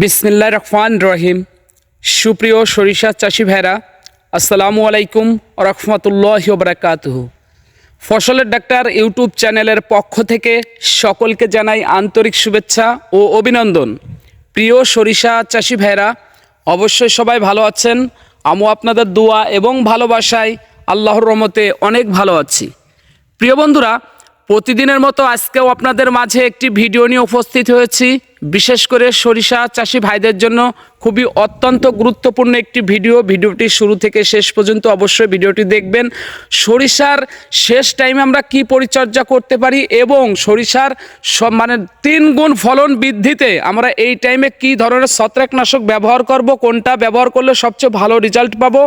বিসমিল্লা রহমান রহিম। সুপ্রিয় সরিষা চাষি ভাইরা, আসসালামু আলাইকুম রহমতুল্লাহ বারাকাতুহ। ফসলের ডাক্তার ইউটিউব চ্যানেলের পক্ষ থেকে সকলকে জানাই আন্তরিক শুভেচ্ছা ও অভিনন্দন। প্রিয় সরিষা চাষি ভাইরা, অবশ্যই সবাই ভালো আছেন। আমও আপনাদের দোয়া এবং ভালোবাসায় আল্লাহর রহমতে অনেক ভালো আছি। প্রিয় বন্ধুরা, প্রতিদিনের মতো আজকেও আপনাদের মাঝে একটি ভিডিও নিয়ে উপস্থিত হয়েছি। বিশেষ করে সরিষা চাষি ভাইদের জন্য খুবই অত্যন্ত গুরুত্বপূর্ণ একটি ভিডিও। ভিডিওটি শুরু থেকে শেষ পর্যন্ত অবশ্যই ভিডিওটি দেখবেন। সরিষার শেষ টাইমে আমরা কি পরিচর্যা করতে পারি এবং সরিষার মানে তিন গুণ ফলন বৃদ্ধিতে আমরা এই টাইমে কি ধরনের ছত্রাকনাশক ব্যবহার করব, কোনটা ব্যবহার করলে সবচেয়ে ভালো রেজাল্ট পাবো,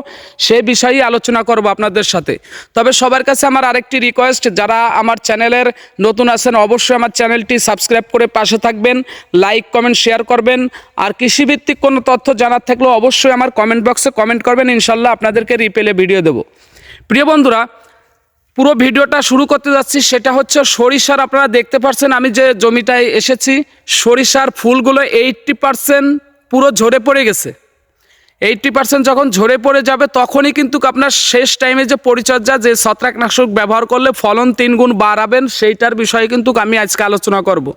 সে বিষয়ে আলোচনা করব আপনাদের সাথে। তবে সবার কাছে আমার আরেকটি রিকোয়েস্ট যারা আমার চ্যানেলের নতুন আছেন অবশ্যই আমার চ্যানেলটি সাবস্ক্রাইব করে পাশে থাকবেন লাইক কমেন্ট শেয়ার করবেন। আর কৃষিভিত্তিক কোনো তথ্য জানার থাকলেও অবশ্যই আমার কমেন্ট বক্সে কমেন্ট করবেন, ইনশাল্লাহ আপনাদেরকে রিপেলে ভিডিও দেবো। প্রিয় বন্ধুরা, পুরো ভিডিওটা শুরু করতে যাচ্ছি, সেটা হচ্ছে সরিষার, আপনারা দেখতে পাচ্ছেন আমি যে জমিটায় এসেছি, সরিষার ফুলগুলো এইটটি পারসেন্ট পুরো ঝরে পড়ে গেছে। এইটটি পার্সেন্ট যখন ঝরে পড়ে যাবে, তখনই কিন্তু আপনার শেষ টাইমে যে পরিচর্যা, যে ছত্রাকনাশক ব্যবহার করলে ফলন তিন গুণ বাড়াবেন, সেইটার বিষয়ে কিন্তু আমি আজকে আলোচনা করব।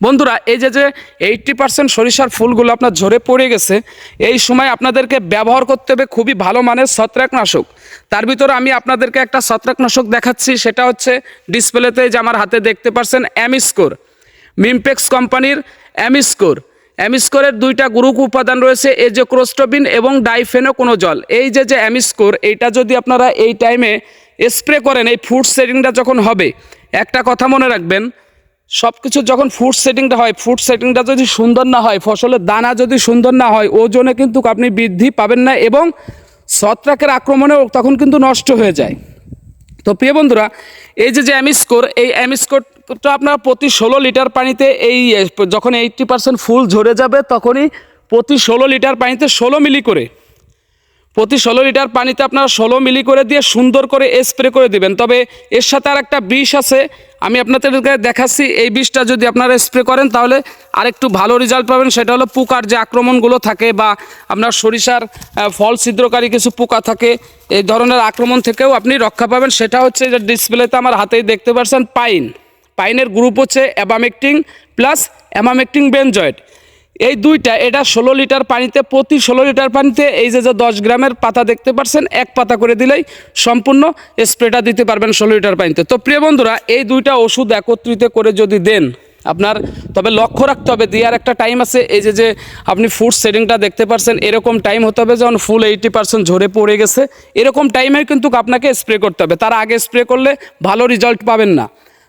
বন্ধুরা, এই যে যে এইটটি পার্সেন্ট সরিষার ফুলগুলো আপনার ঝরে পড়ে গেছে, এই সময় আপনাদেরকে ব্যবহার করতে হবে খুবই ভালো মানের ছত্রাকনাশক। তার ভিতরে আমি আপনাদেরকে একটা ছত্রাকনাশক দেখাচ্ছি, সেটা হচ্ছে ডিসপ্লেতে যে আমার হাতে দেখতে পাচ্ছেন অ্যামিস্কোর মিমপেক্স কোম্পানির অ্যামিস্কোর অ্যামিস্কোরের দুইটা গ্রুপ উপাদান রয়েছে, এজোক্রোস্টোবিন এবং ডাইফেনো কোনো জল এই যে যে অ্যামিস্কোর এইটা যদি আপনারা এই টাইমে স্প্রে করেন, এই ফুড সেটিংটা যখন হবে, একটা কথা মনে রাখবেন সব কিছু যখন ফুড সেটিংটা হয় ফুড সেটিংটা যদি সুন্দর না হয়, ফসলের দানা যদি সুন্দর না হয়, ওজনে কিন্তু আপনি বৃদ্ধি পাবেন না এবং ছত্রাকের আক্রমণেও তখন কিন্তু নষ্ট হয়ে যায়। তো প্রিয় বন্ধুরা, এই যে যে অ্যামিস্কোর এই অ্যামিস্কোরটা আপনার প্রতি ষোলো লিটার পানিতে এই, যখন এইটটি পার্সেন্ট ফুল ঝরে যাবে, তখনই প্রতি ষোলো লিটার পানিতে ষোলো মিলি করে প্রতি ষোলো লিটার পানিতে আপনারা ষোলো মিলি করে দিয়ে সুন্দর করে স্প্রে করে দিবেন। তবে এর সাথে আর একটা বিষ আছে, আমি আপনাদেরকে দেখাচ্ছি, এই বিষটা যদি আপনারা স্প্রে করেন তাহলে আরেকটু ভালো রেজাল্ট পাবেন, সেটা হলো পোকার যে আক্রমণগুলো থাকে বা আপনার সরিষার ফল ছিদ্রকারী কিছু পোকা থাকে, এই ধরনের আক্রমণ থেকেও আপনি রক্ষা পাবেন। সেটা হচ্ছে যে ডিসপ্লেতে আমার হাতেই দেখতে পাচ্ছেন পাইন। পাইনের গ্রুপ হচ্ছে অ্যাবামেকটিং প্লাস অ্যামামেকটিং বেনজয়েড। এই দুইটা, এটা ষোলো লিটার পানিতে, প্রতি ষোলো লিটার পানিতে এই যে যে দশ গ্রামের পাতা দেখতে পাচ্ছেন এক পাতা করে দিলেই সম্পূর্ণ স্প্রেটা দিতে পারবেন ষোলো লিটার পানিতে। তো প্রিয় বন্ধুরা, এই দুইটা ওষুধ একত্রিত করে যদি দেন, আপনার, তবে লক্ষ্য রাখতে হবে, দেওয়ার একটা টাইম আছে, এই যে যে আপনি ফুড সেটিংটা দেখতে পারছেন, এরকম টাইম হতে হবে যখন ফুল এইটি পার্সেন্ট ঝরে পড়ে গেছে, এরকম টাইমে কিন্তু আপনাকে স্প্রে করতে হবে। তার আগে স্প্রে করলে ভালো রেজাল্ট পাবেন না।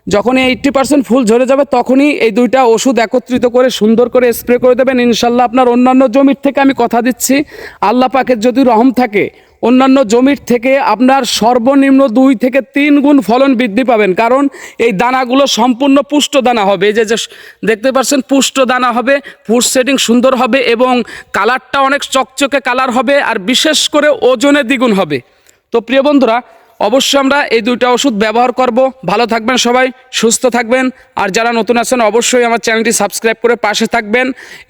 যখনই এইট্টি পার্সেন্ট ফুল ঝরে যাবে, তখনই এই দুইটা ওষুধ একত্রিত করে সুন্দর করে স্প্রে করে দেবেন। ইনশাল্লাহ আপনার অন্যান্য জমির থেকে আমি কথা দিচ্ছি। আল্লাহ পাকের যদি রহম থাকে, অন্যান্য জমির থেকে আপনার সর্বনিম্ন দুই থেকে তিন গুণ ফলন বৃদ্ধি পাবেন। কারণ এই দানাগুলো সম্পূর্ণ পুষ্ট দানা হবে। এই যে যে দেখতে পাচ্ছেন, পুষ্ট দানা হবে ফুড সেটিং সুন্দর হবে এবং কালারটা অনেক চকচকে কালার হবে, আর বিশেষ করে ওজনে দ্বিগুণ হবে। তো প্রিয় বন্ধুরা অবশ্যই আমরা এই দুইটা ওষুধ ব্যবহার করব। ভালো থাকবেন সবাই, সুস্থ থাকবেন। আর যারা নতুন আছেন, অবশ্যই আমার চ্যানেলটি সাবস্ক্রাইব করে পাশে থাকবেন।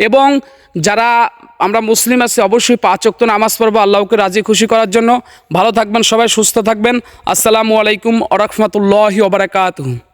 এবং যারা আমরা মুসলিম আছি, অবশ্যই পাঁচ অক্ত নামাজ পড়ব আল্লাহকে রাজি খুশি করার জন্য। ভালো থাকবেন সবাই, সুস্থ থাকবেন। আসসালামু আলাইকুম আরহামতুল্লাহি ওবরাকাতুহ